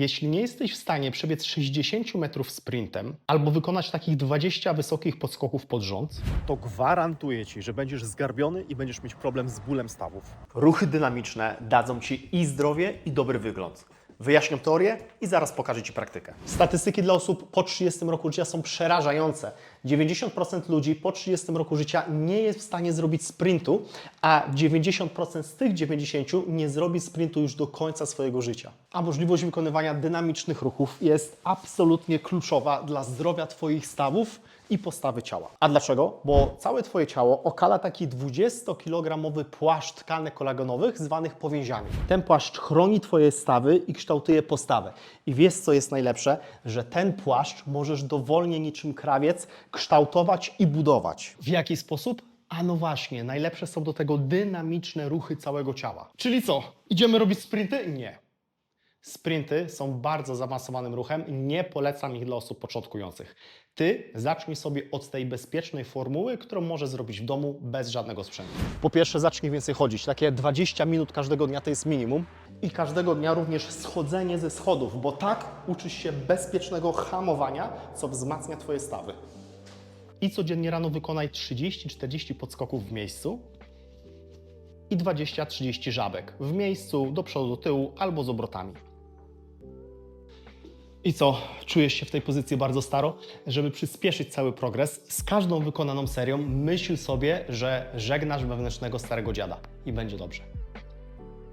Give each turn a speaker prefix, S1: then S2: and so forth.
S1: jeśli nie jesteś w stanie przebiec 60 metrów sprintem albo wykonać takich 20 wysokich podskoków pod rząd,
S2: To gwarantuję Ci, że będziesz zgarbiony i będziesz mieć problem z bólem stawów.
S3: Ruchy dynamiczne dadzą Ci i zdrowie, i dobry wygląd. Wyjaśniam teorię i zaraz pokażę Ci praktykę. Statystyki dla osób po 30 roku życia są przerażające. 90% ludzi po 30 roku życia nie jest w stanie zrobić sprintu, a 90% z tych 90 nie zrobi sprintu już do końca swojego życia. A możliwość wykonywania dynamicznych ruchów jest absolutnie kluczowa dla zdrowia Twoich stawów i postawy ciała. A dlaczego? Bo całe Twoje ciało okala taki 20-kilogramowy płaszcz tkanek kolagenowych zwanych powięziami. Ten płaszcz chroni Twoje stawy i kształtuje postawę. I wiesz, co jest najlepsze? Że ten płaszcz możesz dowolnie niczym krawiec kształtować i budować.
S1: w jaki sposób? A no właśnie, najlepsze są do tego dynamiczne ruchy całego ciała. Czyli co? Idziemy robić sprinty? Nie. Sprinty są bardzo zaawansowanym ruchem, nie polecam ich dla osób początkujących. Ty zacznij sobie od tej bezpiecznej formuły, którą możesz zrobić w domu bez żadnego sprzętu.
S3: Po pierwsze, zacznij więcej chodzić. Takie 20 minut każdego dnia to jest minimum.
S1: I każdego dnia również schodzenie ze schodów, bo tak uczysz się bezpiecznego hamowania, co wzmacnia Twoje stawy. I codziennie rano wykonaj 30-40 podskoków w miejscu i 20-30 żabek w miejscu, do przodu, do tyłu albo z obrotami. I co? Czujesz się w tej pozycji bardzo staro? Żeby przyspieszyć cały progres, z każdą wykonaną serią myśl sobie, że żegnasz wewnętrznego starego dziada i będzie dobrze.